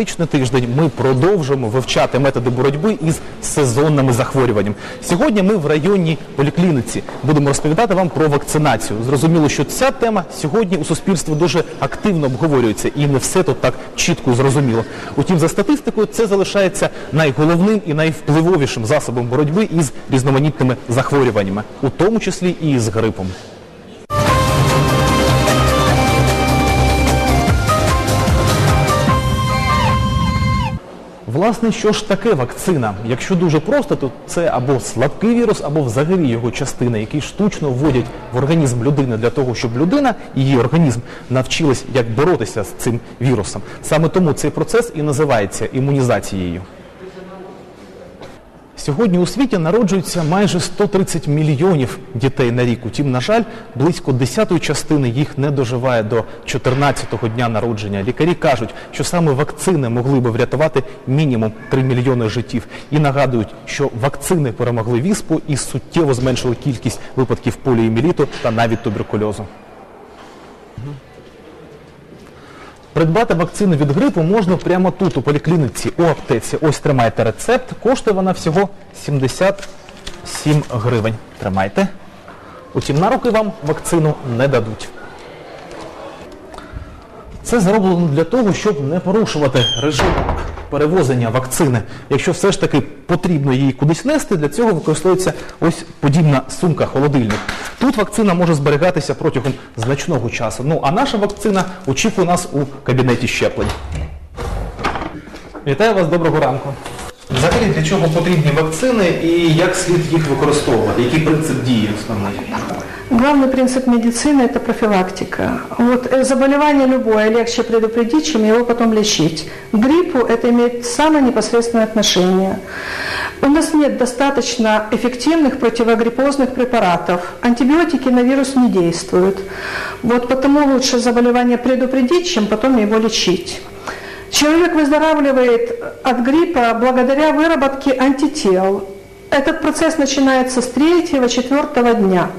медичний тиждень ми продовжуємо вивчати методи боротьби із сезонними захворюваннями. Сьогодні ми в районній поліклініці будемо розповідати вам про вакцинацію. Зрозуміло, що ця тема сьогодні у суспільстві дуже активно обговорюється, і не все тут так чітко зрозуміло. Утім, за статистикою, це залишається найголовним і найвпливовішим засобом боротьби із різноманітними захворюваннями, у тому числі і з грипом. Власне, що ж таке вакцина? Якщо дуже просто, то це або слабкий вірус, або взагалі його частина, які штучно вводять в організм людини для того, щоб людина, її організм, навчилась як боротися з цим вірусом. Саме тому цей процес і називається імунізацією. Сьогодні у світі народжується майже 130 мільйонів дітей на рік. Утім, на жаль, близько десятої частини їх не доживає до 14-го дня народження. Лікарі кажуть, що саме вакцини могли би врятувати мінімум 3 мільйони життів. І нагадують, що вакцини перемогли віспу і суттєво зменшили кількість випадків поліоміеліту та навіть туберкульозу. Придбати вакцину від грипу можна прямо тут, у поліклініці, у аптеці. Ось тримайте рецепт. Коштує вона всього 77 гривень. Тримайте. Утім, на руки вам вакцину не дадуть. Це зроблено для того, щоб не порушувати режим перевозення вакцини. Якщо все ж таки потрібно її кудись нести, для цього використовується ось подібна сумка, холодильник. Тут вакцина може зберігатися протягом значного часу. Ну а наша вакцина очікує нас у кабінеті щеплень. Вітаю вас, доброго ранку. Взагалі для чого потрібні вакцини і як слід їх використовувати? Який принцип дії основний? Главный принцип медицины – это профилактика. Вот э, заболевание любое легче предупредить, чем его потом лечить. К гриппу это имеет самое непосредственное отношение. У нас нет достаточно эффективных противогриппозных препаратов. Антибиотики на вирус не действуют. Вот потому лучше заболевание предупредить, чем потом его лечить. Человек выздоравливает от гриппа благодаря выработке антител. Этот процесс начинается с третьего-четвертого дня.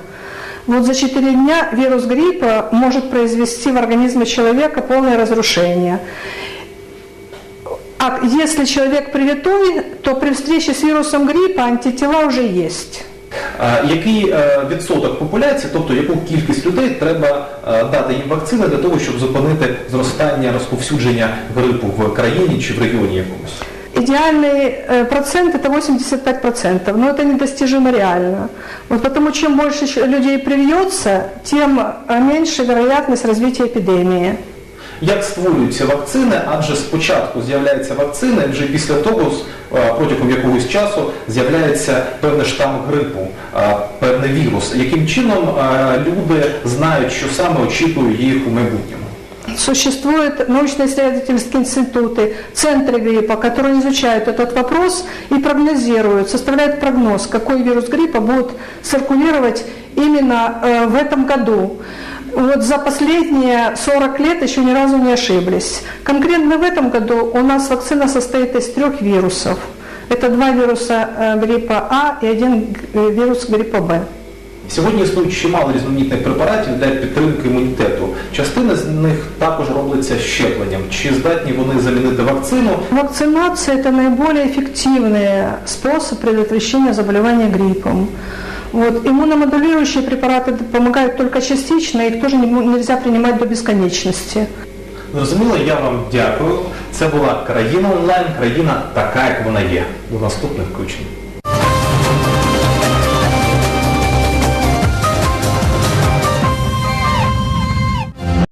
Вот за 4 дня вирус гриппа может произвести в организме человека полное разрушение. А если человек привитой, то при встрече с вирусом гриппа антитела уже есть. А, Який е, відсоток популяції, тобто яку кількість людей треба е, дати їм вакцини для того, щоб зупинити зростання розповсюдження грипу в країні чи в регіоні якомусь? Идеальный э, процент это 85%, но это недостижимо реально. Вот потому чем больше щ- людей привьется, тем э, меньше вероятность развития эпидемии. Як створюються вакцини? Адже спочатку з'являється вакцина, і вже після того, з- е, протягом якогось часу, з'являється певний штам грипу, е, певний вірус. Яким чином е, люди знають, що саме очікує їх у майбутньому? Существуют научно-исследовательские институты, центры гриппа, которые изучают этот вопрос и прогнозируют, составляют прогноз, какой вирус гриппа будет циркулировать именно э, в этом году. Вот за последние 40 лет еще ни разу не ошиблись. Конкретно в этом году у нас вакцина состоит из трех вирусов. Это два вируса э, гриппа А и один э, вирус гриппа Б. Сьогодні існує чимало різноманітних препаратів для підтримки імунітету. Частина з них також робиться щепленням. Чи здатні вони замінити вакцину? Вакцинация – это наиболее эффективный способ предотвращения заболевания гриппом. Вот. Иммуномодулирующие препараты помогают только частично, их тоже нельзя принимать до бесконечности. Зрозуміло, я вам дякую. Це була країна онлайн, країна така, як вона є. До наступних включень.